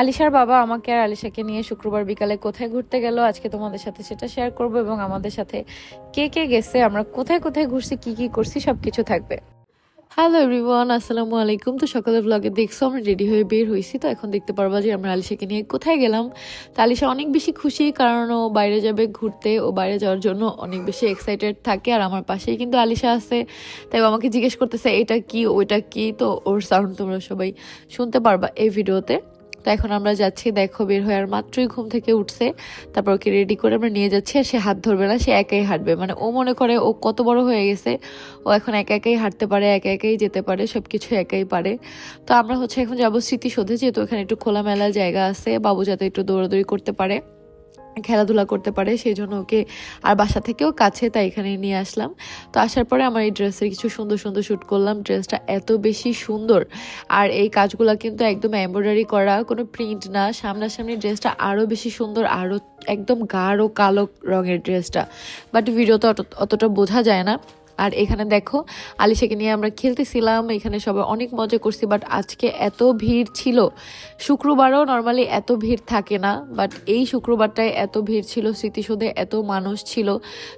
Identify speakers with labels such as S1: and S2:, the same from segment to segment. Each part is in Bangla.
S1: আলিশার বাবা আমাকে আর আলিশাকে নিয়ে শুক্রবার বিকালে কোথায় ঘুরতে গেল, আজকে তোমাদের সাথে সেটা শেয়ার করব এবং আমাদের সাথে কে কে গেছে, আমরা কোথায় কোথায় ঘুরছি, কি কি করছি, সবকিছু থাকবে। হ্যালো এভরিওয়ান আসসালামু আলাইকুম। তো সকালে ব্লগে দেখছ, আমরা রেডি হয়ে বের হয়েছি। তো এখন দেখতে পারবা যে আমরা আলিশাকে নিয়ে কোথায় গেলাম। তো আলিশা অনেক বেশি খুশি কারণ ও বাইরে যাবে ঘুরতে, ও বাইরে যাওয়ার জন্য অনেক বেশি এক্সাইটেড থাকে আর আমার পাশেই কিন্তু আলিশা আছে। তাই ও আমাকে জিজ্ঞেস করতেছে, এটা কি? ওইটা কি? তো ওর সাউন্ড তোমরা সবাই শুনতে পারবা এই ভিডিওতে তো এখন আমরা যাচ্ছি, দেখো বের হয়ে আর মাত্রই ঘুম থেকে উঠছে। তারপর ওকে রেডি করে আমরা নিয়ে যাচ্ছি আর সে হাত ধরবে না, সে একাই হাঁটবে। মানে ও মনে করে ও কত বড় হয়ে গেছে, ও এখন একা একাই হাঁটতে পারে, একা একাই যেতে পারে সব কিছু একাই পারে। তো আমরা হচ্ছে এখন যাব স্মৃতিসৌধে, যেহেতু এখানে একটু খোলামেলা জায়গা আছে, বাবু যাতে একটু দৌড়াদৌড়ি করতে পারে। খেলাধুলা করতে পারে, সেই জন্য ওকে আর বাসা থেকেও কাছে তাই এখানে নিয়ে আসলাম। তো আসার পরে আমার এই ড্রেসের কিছু সুন্দর সুন্দর শ্যুট করলাম। ড্রেসটা এত বেশি সুন্দর আর এই কাজগুলো কিন্তু একদম এমব্রয়ডারি করা, কোনো প্রিন্ট না। সামনাসামনি ড্রেসটা আরও বেশি সুন্দর আরও একদম গাঢ় কালো রঙের ড্রেসটা। বাট ভিডিওতে অত, অতটা বোঝা যায় না। আর এখানে দেখো, আলিশাকে নিয়ে আমরা খেলতেছিলাম, এখানে সবাই অনেক মজা করছি বাট আজকে এত ভিড় ছিল। শুক্রবারও নর্মালি এত ভিড় থাকে না বাট এই শুক্রবারটায় এত ভিড় ছিল, স্মৃতিসৌধে এত মানুষ ছিল।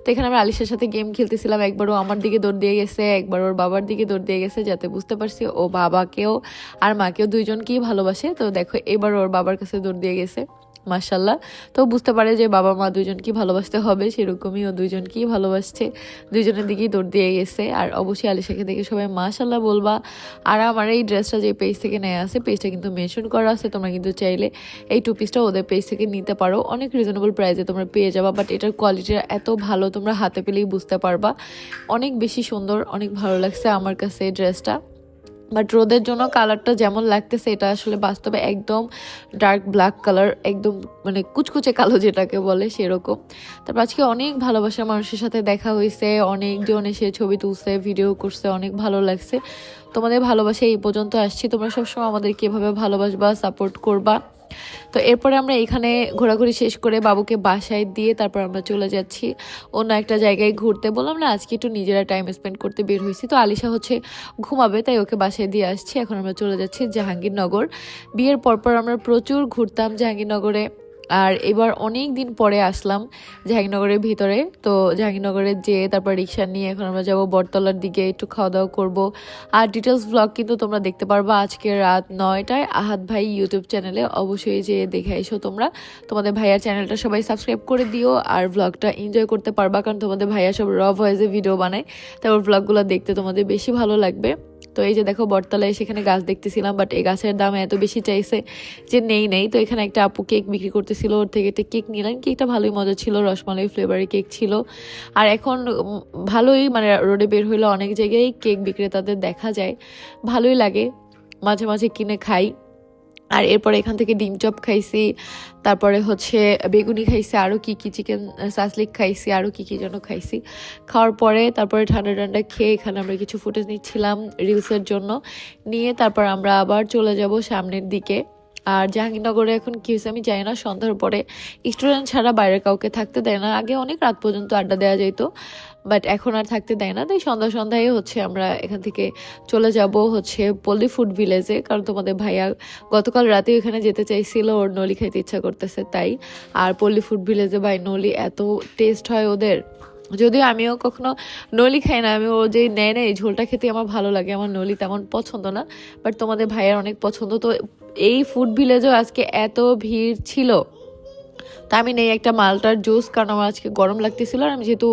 S1: তো এখানে আমরা আলিশার সাথে গেম খেলতেছিলাম একবারও আমার দিকে দৌড় দিয়ে গেছে, একবার ওর বাবার দিকে দৌড় দিয়ে গেছে, যাতে বুঝতে পারছি ও বাবাকেও আর মাকেও দুইজনকেই ভালোবাসে। তো দেখো, এবার ওর বাবার কাছে দৌড় দিয়ে গেছে। মার্শাল্লাহ তো বুঝতে পারে যে বাবা মা দুজনকে ভালোবাসতে হবে, সেরকমই ও দুইজনকেই ভালোবাসছে। দুজনের দিকেই দৌড় দিয়ে গেছে। আর অবশ্যই আলিশাকে দেখে সবাই মাশাল্লাহ বলবা। আর আমার এই ড্রেসটা যে পেজ থেকে নেওয়া আছে পেজটা কিন্তু মেনশন করা আছে, তোমরা কিন্তু চাইলে এই টু পিসটা ওদের পেজ থেকে নিতে পারো। অনেক রিজনেবল প্রাইসে তোমরা পেয়ে যাবা বাট এটার কোয়ালিটিটা এত ভালো, তোমরা হাতে পেলেই বুঝতে পারবা। অনেক বেশি সুন্দর, অনেক ভালো লাগছে আমার কাছে এই ড্রেসটা। বাট রোদের জন্য কালারটা যেমন লাগতেছে, এটা আসলে বাস্তবে একদম ডার্ক ব্ল্যাক কালার, একদম মানে কুচকুচে কালো যেটাকে বলে সেরকম। তারপর আজকে অনেক ভালোবাসার মানুষের সাথে দেখা হয়েছে অনেকজন এসে ছবি তুলছে ভিডিও করছে, অনেক ভালো লাগছে। তোমাদের ভালোবাসা এই পর্যন্ত, আসছি। তোমরা সবসময় আমাদেরকে এভাবে ভালোবাসবা সাপোর্ট করবা। তো এরপরে আমরা এখানে ঘোরাঘুরি শেষ করে বাবুকে বাসায় দিয়ে তারপর আমরা চলে যাচ্ছি। অন্য একটা জায়গায় ঘুরতে। বললাম না, আজকে একটু নিজেরা টাইম স্পেন্ড করতে বের হয়েছি। তো আলিশা হচ্ছে ঘুমাবে, তাই ওকে বাসায় দিয়ে আসছি। এখন আমরা চলে যাচ্ছি জাহাঙ্গীরনগর। বিয়ের পরপর আমরা প্রচুর ঘুরতাম জাহাঙ্গীরনগরে। আর এবার অনেক দিন পরে আসলাম জাহাঙ্গীরনগরের ভিতরে। তো জাহাঙ্গীরনগরে যেয়ে তারপর রিক্সা নিয়ে এখন আমরা যাব বটতলার দিকে, একটু খাওয়া দাওয়া করব। আর ডিটেলস ব্লগ কিন্তু তোমরা দেখতে পারবা আজকে রাত নয়টায়। আহাত ভাই ইউটিউব চ্যানেলে অবশ্যই যে দেখে এসো তোমরা। তোমাদের ভাইয়ার চ্যানেলটা সবাই সাবস্ক্রাইব করে দিও আর ব্লগটা এনজয় করতে পারবা, কারণ তোমাদের ভাইয়া সব র ভয়েসে ভিডিও বানায়। তারপর ব্লগগুলো দেখতে তোমাদের বেশি ভালো লাগবে। তো এই যে দেখো, বটতলায় সেখানে গাছ দেখতেছিলাম বাট এই গাছের দাম এত বেশি চাইছে যে নেই নেই। তো এখানে একটা আপু কেক বিক্রি করতেছিল, ওর থেকে একটা কেক নিলাম। কেকটা ভালোই মজা ছিল, রসমালাই ফ্লেভারের কেক ছিল। আর এখন ভালোই মানে রোডে বের হইলে অনেক জায়গায় কেক বিক্রেতাদের দেখা যায়। ভালোই লাগে, মাঝে মাঝে কিনে খাই। আর এরপরে এখান থেকে ডিম চপ খাইছি, তারপরে হচ্ছে বেগুনি খাইছি আরও কী কী চিকেন সাসলিক খাইছি আরও কী কী যেন খাইছি। খাওয়ার পরে তারপরে ঠান্ডা ঠান্ডা খেয়ে এখানে আমরা কিছু ফুটেজ নিচ্ছিলাম রিলসের জন্য। নিয়ে তারপর আমরা আবার চলে যাব সামনের দিকে। আর জাহাঙ্গীরনগরে এখন কি হয়েছে আমি জানি না, সন্ধ্যার পরে স্টুডেন্ট ছাড়া বাইরে কাউকে থাকতে দেয় না। আগে অনেক রাত পর্যন্ত আড্ডা দেওয়া যেত বাট এখন আর থাকতে দেয় না। তাই সন্ধ্যা সন্ধ্যায় হচ্ছে আমরা এখান থেকে চলে যাব হচ্ছে পল্লী ফুড ভিলেজে কারণ তোমাদের ভাইয়া গতকাল রাতে ওখানে যেতে চাইছিল, ওর নলি খাইতে ইচ্ছা করতেছে তাই। আর পল্লী ফুড ভিলেজে ভাই নলি এত টেস্ট হয় ওদের। যদিও আমিও কখনো নলি খাই না, আমি ও যে নেয় না, এই ঝোলটা খেতে আমার ভালো লাগে, আমার নলি তেমন পছন্দ না বাট তোমাদের ভাইয়ের অনেক পছন্দ, তো এই ফুড ভিলেজেও আজকে এত ভিড় ছিল। তা আমি নেই একটা মালটার জুস, কারণ আমার আজকে গরম লাগতেছিল আর আমি যেহেতু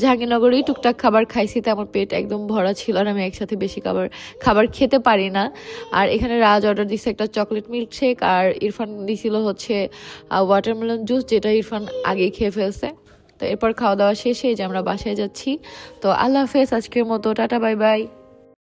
S1: জাহাঙ্গীরনগরেই টুকটাক খাবার খাইছি, তো আমার পেট একদম ভরা ছিল আর আমি একসাথে বেশি খাবার খাবার খেতে পারি না। আর এখানে রাজ অর্ডার দিচ্ছে একটা চকলেট মিল্কশেক আর ইরফান দিছিল হচ্ছে ওয়াটারমেলন জুস যেটা ইরফান আগেই খেয়ে ফেলছে। তো এরপর খাওয়া দাওয়া শেষে যে আমরা বাসায় যাচ্ছি। তো আল্লাহ হাফেজ, আজকের মতো, টাটা বাই বাই